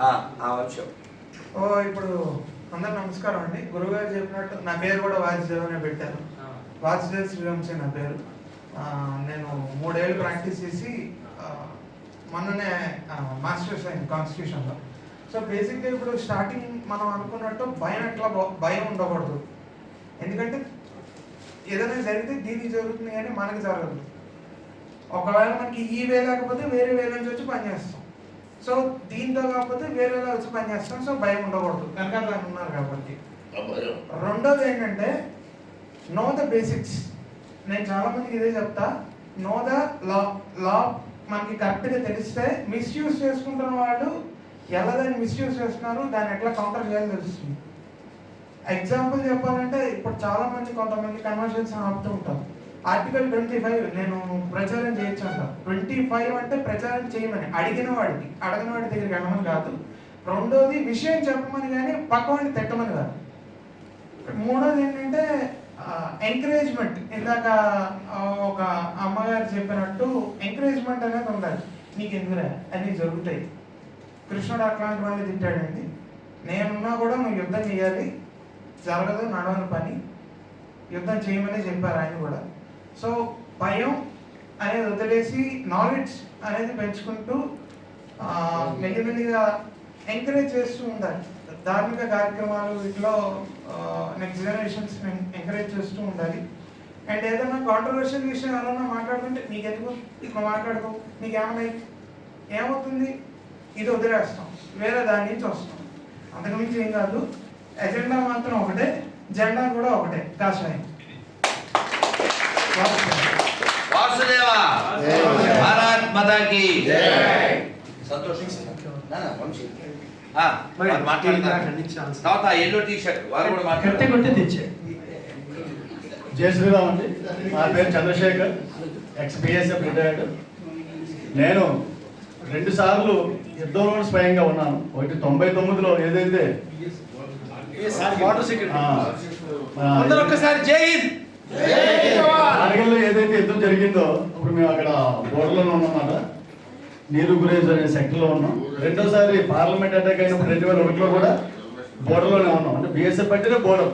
ఆ, వంశం. ఓ ఇప్పుడు అందరు నమస్కారం అండి. గురుగారు చెప్పినట్టు నా పేరు కూడా వాసుదేవ్ అనే పెట్టారు. వాసుదేవ్ శ్రీవంశీ నా పేరు. ఆ, నేను మూడేళ్ళు ప్రాక్టీస్ చేసి మొన్ననే మాస్టర్స్ అయింది కాన్స్టిట్యూషన్లో. సో బేసిక్గా ఇప్పుడు స్టార్టింగ్ మనం అనుకున్నట్టు భయం ఎట్లా భయం ఉండకూడదు. ఎందుకంటే ఏదైనా జరిగితే దీనికి జరుగుతుంది కానీ మనకి జరగదు. ఒకవేళ మనకి ఈ వే లేకపోతే వేరే వే నుంచి వచ్చి పని చేస్తాం. సో దీంతో కాకపోతే వేరే వచ్చి పని చేస్తాం సో భయం ఉండకూడదు. కనుక దాన్ని ఉన్నారు కాబట్టి. రెండోది ఏంటంటే నో ద బేసిక్స్ నేను చాలా మందికి ఇదే చెప్తా. నో ద లా లా మనకి కరెక్ట్గా తెలిస్తే మిస్యూజ్ చేసుకుంటున్న వాళ్ళు ఎలా దాన్ని మిస్యూజ్ చేస్తున్నారు దాన్ని ఎట్లా కౌంటర్ చేయాలో తెలుస్తుంది. ఎగ్జాంపుల్ చెప్పాలంటే ఇప్పుడు చాలా మంది కొంతమంది కన్వర్షన్స్ ఆపుతూ ఉంటారు. ఆర్టికల్ ట్వంటీ ఫైవ్ నేను ట్వంటీ ఫైవ్ అంటే ప్రచారం చేయమని. అడిగిన వాడికి. అడగిన వాడి దగ్గరికి వెళ్ళమని కాదు. రెండోది విషయం చెప్పమని కానీ పక్కవాడిని తిట్టమని కాదు. మూడోది ఏంటంటే ఎంకరేజ్మెంట్ ఇందాక ఒక అమ్మగారు చెప్పినట్టు ఎంకరేజ్మెంట్ అనేది ఉండాలి. నీకు ఎందుకురా అన్నీ జరుగుతాయి. కృష్ణుడు అట్లాంటి వాళ్ళని తిట్టాడండి. నేనున్నా కూడా నువ్వు యుద్ధం చేయాలి. జరగదు నడవని పని. యుద్ధం చేయమని చెప్పారు ఆయన కూడా. సో భయం అనేది వదిలేసి నాలెడ్జ్ అనేది పెంచుకుంటూ మెల్లిమెల్లిగా ఎంకరేజ్ చేస్తూ ఉండాలి. ధార్మిక కార్యక్రమాలు వీటిలో నెక్స్ట్ జనరేషన్స్ ఎంకరేజ్ చేస్తూ ఉండాలి. అండ్ ఏదైనా కాంట్రవర్షియల్ విషయం ఎవరైనా మాట్లాడుతుంటే నీకు ఎందుకు? మాట్లాడుకో. నీకు ఏమవుతుంది? ఇది వదిలేస్తాం. వేరే దాని నుంచి వస్తాం. అంతకుమించి ఏం కాదు. ఎజెండా మాత్రం ఒకటే జెండా కూడా ఒకటే. కాషాయం. వాసుదేవ భారత్ మాతాకి. సంతోషం. తర్వాత ఎల్లో టీ షర్ట్ వారు కూడా కట్టె మాట్లాడతారు కొట్టి తెచ్చే. జై శ్రీరామ్ అండి. నా పేరు చంద్రశేఖర్ ఎక్స్ బిఎస్ఎఫ్ రిటైర్డ్. నేను రెండు సార్లు యుద్ధంలో స్వయంగా ఉన్నాను. ఒకటి తొంభై తొమ్మిదిలో ఏదైతే వాటర్ సెక్యూరిటీ ఒక్కసారి జై హింద్. కార్గిల్లో ఏదైతే యుద్ధం జరిగిందో అప్పుడు మేము అక్కడ బోర్డర్లోనే ఉన్నామన్నమాట. నీరు గురేజ్ అనే సెక్టర్లో ఉన్నాం. రెండోసారి పార్లమెంట్ అటాక్ అయినప్పుడు రెండు వేల ఒకటిలో కూడా బోర్డర్లోనే ఉన్నాం. అంటే బిఎస్ఎఫ్ అంటేనే బోర్డర్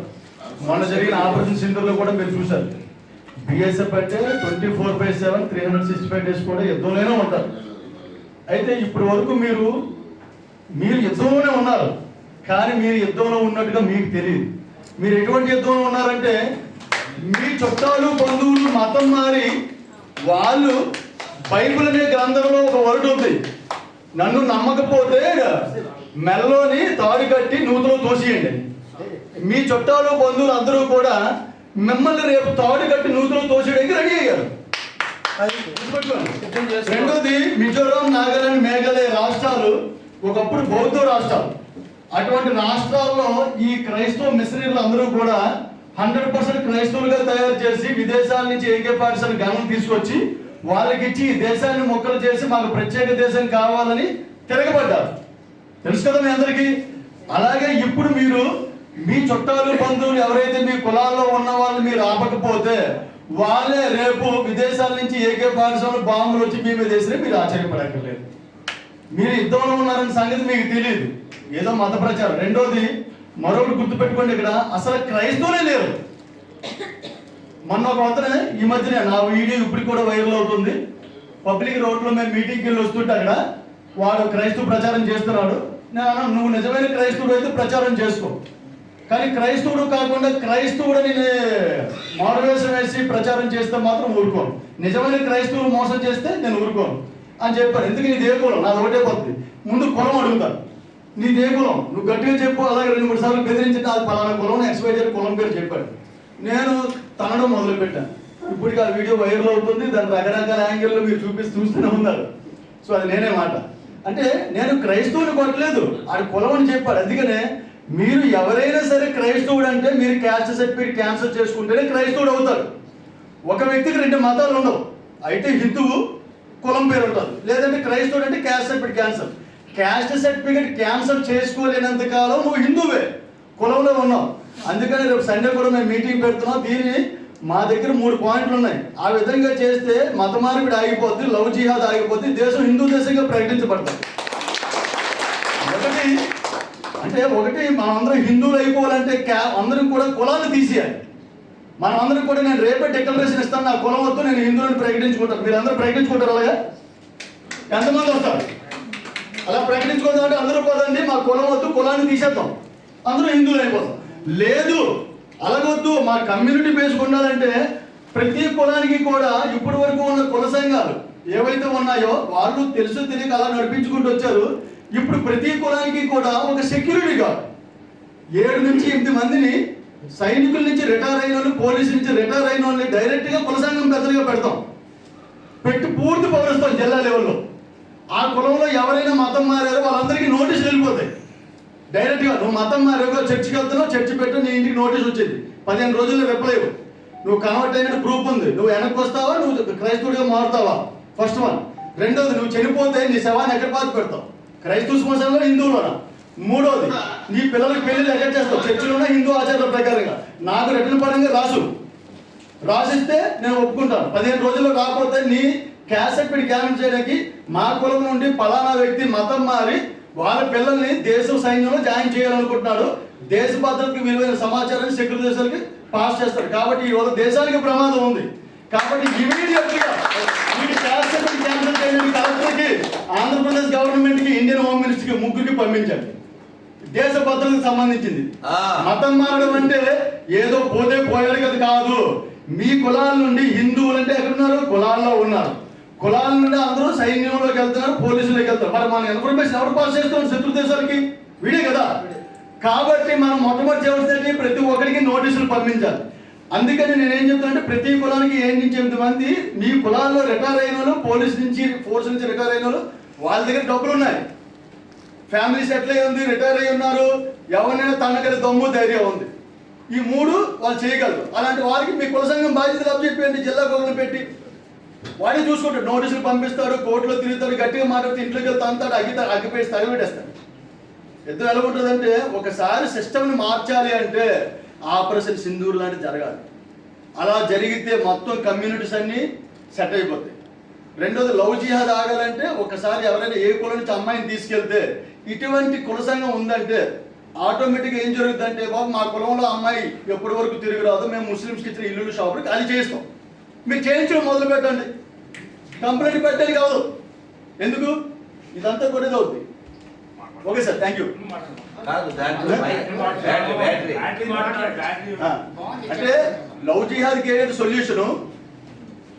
మొన్న జరిగిన ఆపరేషన్ సింధులో కూడా మీరు చూశారు. బిఎస్ఎఫ్ అంటే twenty four by seven three hundred sixty five days కూడా యుద్ధంలోనే ఉంటారు. అయితే ఇప్పటి వరకు మీరు మీరు యుద్ధంలోనే ఉన్నారు. కానీ మీరు యుద్ధంలో ఉన్నట్టుగా మీకు తెలియదు. మీరు ఎటువంటి యుద్ధంలో ఉన్నారంటే మీ చుట్టాలు బంధువులు మతం మారి వాళ్ళు బైబిల్ అనే గ్రంథంలో ఒక వర్డ్ ఉంది. నన్ను నమ్మకపోతే మెల్లోని తాడు కట్టి నూతులో తోసియండి. మీ చుట్టాలు బంధువులు అందరూ కూడా మిమ్మల్ని రేపు తాడు కట్టి నూతులో తోసేయడానికి రెడీ అయ్యారు. రెండోది మిజోరాం నాగాలాండ్ మేఘాలయ రాష్ట్రాలు ఒకప్పుడు బౌద్ధ రాష్ట్రాలు. అటువంటి రాష్ట్రాల్లో ఈ క్రైస్తవ మిషనరీలు అందరూ కూడా హండ్రెడ్ పర్సెంట్ క్రైస్తవులుగా తయారు చేసి విదేశాల నుంచి ఏకే పాఠశాల గణం తీసుకొచ్చి వాళ్ళకి ఇచ్చి ఈ దేశాన్ని మొక్కలు చేసి మాకు ప్రత్యేక దేశం కావాలని తిరగబడ్డారు. తెలుసు కదా మీ అందరికీ? అలాగే ఇప్పుడు మీరు మీ చుట్టాలు బంధువులు ఎవరైతే మీ కులాల్లో ఉన్న వాళ్ళు మీరు ఆపకపోతే వాళ్ళే రేపు విదేశాల నుంచి ఏకే పాఠశాల బాంబులు వచ్చి మీ మీద వేసినా మీరు ఆశ్చర్యపడక్కర్లేదు. మీరు యుద్ధంలో ఉన్నారని సంగతి మీకు తెలియదు ఏదో మత ప్రచారం. రెండోది మరొకటి గుర్తుపెట్టుకోండి ఇక్కడ అసలు క్రైస్తవులే లేరు. మొన్న ఒక అతను ఈ మధ్యనే నా వీడియో ఇప్పుడు కూడా వైరల్ అవుతుంది. పబ్లిక్ రోడ్లో మేము మీటింగ్కి వెళ్ళి వస్తుంటే అక్కడ వాడు క్రైస్తవ ప్రచారం చేస్తున్నాడు. నేను అన్నా, నువ్వు నిజమైన క్రైస్తవుడు అయితే ప్రచారం చేసుకో. కానీ క్రైస్తవుడు కాకుండా క్రైస్తవుడు నేను మారువేషం వేసి ప్రచారం చేస్తే మాత్రం ఊరుకోను. నిజమైన క్రైస్తవులు మోసం చేస్తే నేను ఊరుకోను. అని చెప్పారు. ఎందుకు? నీ దేవుడు కులం నాది ఒకటే పోతుంది. ముందు కులం అడుగుతాను నీదే కులం. నువ్వు గట్టిగా చెప్పు అలాగే రెండు మూడు సార్లు బెదిరించిన అది పలానా కులం ఎక్స్వైజర్ కులం పేరు చెప్పాడు. నేను తనడం మొదలుపెట్టాను. ఇప్పటికి ఆ వీడియో వైరల్ అవుతుంది దాని రకరకాల యాంగిల్లో మీరు చూపిస్తూ చూస్తూనే ఉన్నారు. సో అది నేనే మాట. అంటే నేను క్రైస్తవుని కొట్టలేదు ఆడు కులం అని చెప్పాడు. అందుకనే మీరు ఎవరైనా సరే క్రైస్తవుడు అంటే మీరు క్యాస్ట్ సర్టిఫికేట్ క్యాన్సల్ చేసుకుంటేనే క్రైస్తవుడు అవుతారు ఒక వ్యక్తికి రెండు మతాలు ఉండవు. అయితే హిందువు కులం పేరు ఉంటుంది. లేదంటే క్రైస్తవుడు అంటే caste certificate cancel. Caste certificate cancel చేసుకోలేనంత కాలం నువ్వు హిందువే. కులంలో ఉన్నావు. అందుకని రేపు సండే కూడా మేము మీటింగ్ పెడుతున్నాం. దీన్ని మా దగ్గర మూడు పాయింట్లు ఉన్నాయి. ఆ విధంగా చేస్తే మత మార్పిడి ఆగిపోద్ది లవ్ జిహాద్ ఆగిపోద్ది దేశం హిందూ దేశంగా ప్రకటించబడుతుంది. ఒకటి అంటే ఒకటి మనందరం హిందువులు అయిపోవాలంటే క్యా అందరం కూడా కులాన్ని తీసేయాలి. మనం కూడా నేను రేపే డిక్లరేషన్ ఇస్తాను నా కులం వద్దు నేను హిందువులను ప్రకటించుకుంటాను మీరు అందరూ ప్రకటించుకుంటారు అలాగా? ఎంతమంది వస్తారు? అలా అంటే అందరూ పోదండి మా కులం వద్దు కులాన్ని తీసేద్దాం. అందరూ హిందువులు అయిపోతాం లేదు అలాగొద్దు మా కమ్యూనిటీ బేస్ ఉండాలంటే ప్రతి కులానికి కూడా ఇప్పటి వరకు ఉన్న కుల సంఘాలు ఏవైతే ఉన్నాయో వాళ్ళు తెలుసు తెలియక అలా నడిపించుకుంటూ వచ్చారు. ఇప్పుడు ప్రతి కులానికి కూడా ఒక సెక్యూరిటీ గార్డ్ ఏడు నుంచి ఎనిమిది మందిని సైనికుల నుంచి రిటైర్ అయిన వాళ్ళు పోలీసు నుంచి రిటైర్ అయిన వాళ్ళని డైరెక్ట్గా కుల సంఘం పెద్దలుగా పెడతాం. పెట్టి పూర్తి పౌరస్తాం జిల్లా లెవెల్లో ఆ కులంలో ఎవరైనా మతం మారారో వాళ్ళందరికీ నోటీసులు వెళ్ళిపోతాయి. డైరెక్ట్గా నువ్వు మతం మారావో చర్చికి వెళ్తున్నావు చర్చి పెట్టు నీ ఇంటికి నోటీస్ వచ్చింది. పదిహేను రోజుల్లో రిప్లై నువ్వు కన్వర్ట్ అయినట్టు ప్రూఫ్ ఉంది. నువ్వు వెనక్కి వస్తావా నువ్వు క్రైస్తవుడిగా మారుతావా? ఫస్ట్ వన్ రెండోది నువ్వు చనిపోతే నీ శవాన్ని ఎక్కడ పాతి పెడతావు? క్రైస్తవ శ్మశానంలో హిందువులోనా? మూడోది నీ పిల్లలకి పెళ్ళి ఎక్కడ చేస్తావు. చర్చిలోనే హిందూ ఆచారాల ప్రకారంగా. నాకు రెట్టిన పరంగా రాసు. రాసిస్తే నేను ఒప్పుకుంటాను. పదిహేను రోజుల్లో రాకపోతే నీ క్యాసెట్ క్యాన్సిల్ చేయడానికి మా కులం నుండి పలానా వ్యక్తి మతం మారి వాళ్ళ పిల్లల్ని దేశ సైన్యంలో జాయిన్ చేయాలనుకుంటున్నాడు. దేశ భద్రతకి విలువైన సమాచారాన్ని సెక్యూరిటీ దేశాలకి పాస్ చేస్తాడు. కాబట్టి రోజు దేశానికి ప్రమాదం ఉంది. కాబట్టి ఇమీడియట్గా వీటి క్యాసెట్ క్యాన్సిల్ చేయడానికి కలెక్టర్కి ఆంధ్రప్రదేశ్ గవర్నమెంట్కి ఇండియన్ హోమ్ మినిస్టర్కి ముగ్గురికి పంపించండి. దేశ భద్రతకు సంబంధించింది. ఆ. మతం మారడం అంటే ఏదో పోతే పోయాడు కదా కాదు. మీ కులాల నుండి హిందువులు అంటే ఎక్కడున్నారు? కులాల్లో ఉన్నారు. కులాల నుండి అందరూ సైన్యంలోకి వెళ్తున్నారు పోలీసులోకి వెళ్తారు మరి మన ఇన్ఫర్మేషన్ ఎవరు పాస్ చేస్తాం శత్రు దేశాలకి? వీడే కదా. కాబట్టి మనం మొట్టమొదటి చేయవలసింది ప్రతి ఒక్కరికి నోటీసులు పంపించాలి. అందుకని నేను ఏం చెప్తానంటే ప్రతి కులానికి ఏం నుంచి ఎనిమిది మంది మీ కులాల్లో రిటైర్ అయిన వాళ్ళు పోలీస్ నుంచి ఫోర్స్ నుంచి రిటైర్ అయిన వాళ్ళు వాళ్ళ దగ్గర డబ్బులు ఉన్నాయి. ఫ్యామిలీ సెటిల్ అయి ఉంది రిటైర్ అయి ఉన్నారు. ఎవరినైనా తనగల దమ్ము ధైర్యం ఉంది. ఈ మూడు వాళ్ళు చేయగలరు. అలాంటి వారికి మీ కుల సంఘం బాధ్యతలు అప్పచెప్పండి జిల్లా కులను పెట్టి వాడే చూసుకుంటాడు నోటీసులు పంపిస్తాడు కోర్టులో తిరుగుతాడు గట్టిగా మాట్లాడితే ఇంట్లోకి వెళ్తా అంతాడు అగ్గి అగ్గిపేసి తగబెట్టేస్తాడు యుద్ధం ఎలా ఉంటుందంటే ఒకసారి సిస్టమ్ని మార్చాలి అంటే ఆపరేషన్ సింధూర్ లాంటిది జరగాలి. అలా జరిగితే మొత్తం కమ్యూనిటీస్ అన్నీ సెట్ అయిపోతాయి. రెండోది లవ్ జిహాద్ ఆగాలంటే ఒకసారి ఎవరైనా ఏ కులం నుంచి అమ్మాయిని తీసుకెళ్తే ఇటువంటి కుల సంఘం ఉందంటే ఆటోమేటిక్గా ఏం జరుగుతుందంటే బాబు మా కులంలో అమ్మాయి ఎప్పటి వరకు తిరిగి రాదు మేము ముస్లిమ్స్కి ఇచ్చిన ఇల్లు షాపులు అది చేస్తాం మీరు చేయించడం మొదలు పెట్టండి కంప్లైంట్ పెట్టాలి కాదు. ఎందుకు? ఇదంతా కూడా ఇది అవుద్ది. ఓకే సార్ థ్యాంక్ యూ అంటే లవ్ జిహాద్కి ఏంటంటే సొల్యూషను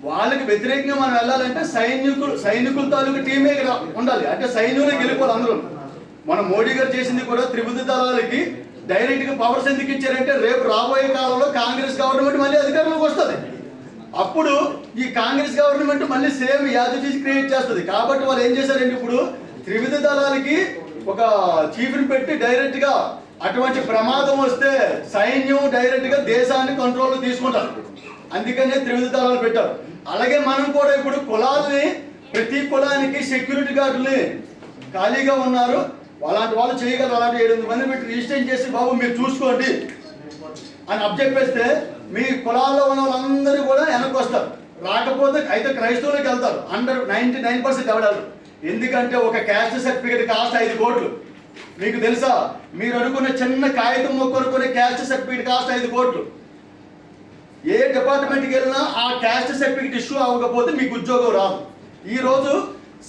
వాళ్ళకి వ్యతిరేకంగా మనం వెళ్ళాలంటే సైనికులు సైనికుల తాలూకు టీమే ఇక్కడ ఉండాలి. అంటే సైన్యులే గెలుపోవాలి అందరూ మన మోడీ గారు చేసింది కూడా త్రిబుద్ధ దళాలకి డైరెక్ట్గా పవర్స్ ఎందుకు ఇచ్చారంటే రేపు రాబోయే కాలంలో కాంగ్రెస్ గవర్నమెంట్ మళ్ళీ అధికారంలోకి వస్తుంది. అప్పుడు ఈ కాంగ్రెస్ గవర్నమెంట్ మళ్ళీ సేమ్ యాజిటీస్ క్రియేట్ చేస్తుంది. కాబట్టి వాళ్ళు ఏం చేశారంటే ఇప్పుడు? త్రివిధ దళాలకి ఒక చీఫ్ని పెట్టి డైరెక్ట్గా అటువంటి ప్రమాదం వస్తే సైన్యం డైరెక్ట్గా దేశాన్ని కంట్రోల్లో తీసుకుంటారు. అందుకనే త్రివిధ దళాలు పెట్టారు. అలాగే మనం కూడా ఇప్పుడు కులాలని ప్రతి కులానికి సెక్యూరిటీ గార్డుని ఖాళీగా ఉన్నారు. అలాంటి వాళ్ళు చేయగలరు. అలాంటి ఏడు మంది పెట్టి రిజిస్ట్రేషన్ చేసి బాబు మీరు చూసుకోండి. అని అబ్జెక్ట్ మీ కులాల్లో ఉన్న వాళ్ళందరూ కూడా వెనక్కి వస్తారు. రాకపోతే అయితే క్రైస్తవులకు వెళ్తారు. అండర్ నైన్టీ నైన్ పర్సెంట్ ఎవడారు ఎందుకంటే ఒక క్యాస్ట్ సర్టిఫికేట్ కాస్ట్ ఐదు కోట్లు. మీకు తెలుసా? మీరు అనుకున్న చిన్న కాగితం మొక్క అనుకునే క్యాస్ట్ సర్టిఫికేట్ కాస్ట్ ఐదు కోట్లు. ఏ డిపార్ట్మెంట్కి వెళ్ళినా ఆ క్యాస్ట్ సర్టిఫికేట్ ఇష్యూ అవ్వకపోతే మీకు ఉద్యోగం రాదు. ఈరోజు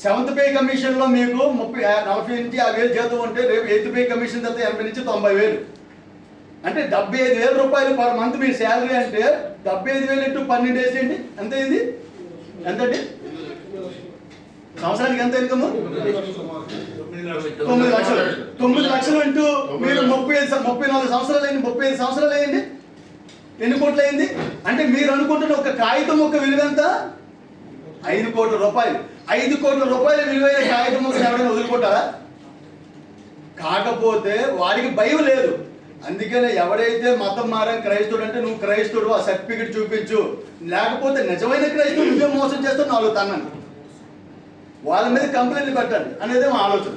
సెవెంత్ పే కమిషన్లో మీకు ముప్పై నలభై నుంచి యాభై వేలు జీతం ఉంటే రేపు ఎయిత్ పే కమిషన్ తర్వాత ఎనభై నుంచి తొంభై వేలు. అంటే డెబ్బై ఐదు వేల రూపాయలు పర్ మంత్ మీ శాలరీ అంటే డెబ్బై ఐదు వేలు ఇంటూ పన్నెండు వేసేయండి ఎంత అయింది? ఎంతండి సంవత్సరానికి ఎంత ఇన్కమ్? తొమ్మిది లక్షలు. తొమ్మిది లక్షలు ఇంటూ మీరు ముప్పై ఐదు ముప్పై నాలుగు సంవత్సరాలు అయింది. ముప్పై ఐదు సంవత్సరాలు అయింది. ఎన్ని కోట్లు అయింది? అంటే మీరు అనుకుంటున్న ఒక కాగితం ఒక విలువ ఎంత? ఐదు కోట్ల రూపాయలు. ఐదు కోట్ల రూపాయల విలువైన కాగితం ఒక ఎవరైనా వదులుకుంటారా? కాకపోతే వాడికి భయం లేదు. అందుకనే ఎవడైతే మతం మారని క్రైస్తవుడు అంటే నువ్వు క్రైస్తవుడు ఆ సర్టిఫికెట్ చూపించు. లేకపోతే నిజమైన క్రైస్తవుడు నువ్వే మోసం చేస్తావు నాలుగు తన్నాను వాళ్ళ మీద కంప్లైంట్ పెట్టండి అనేది మా ఆలోచన.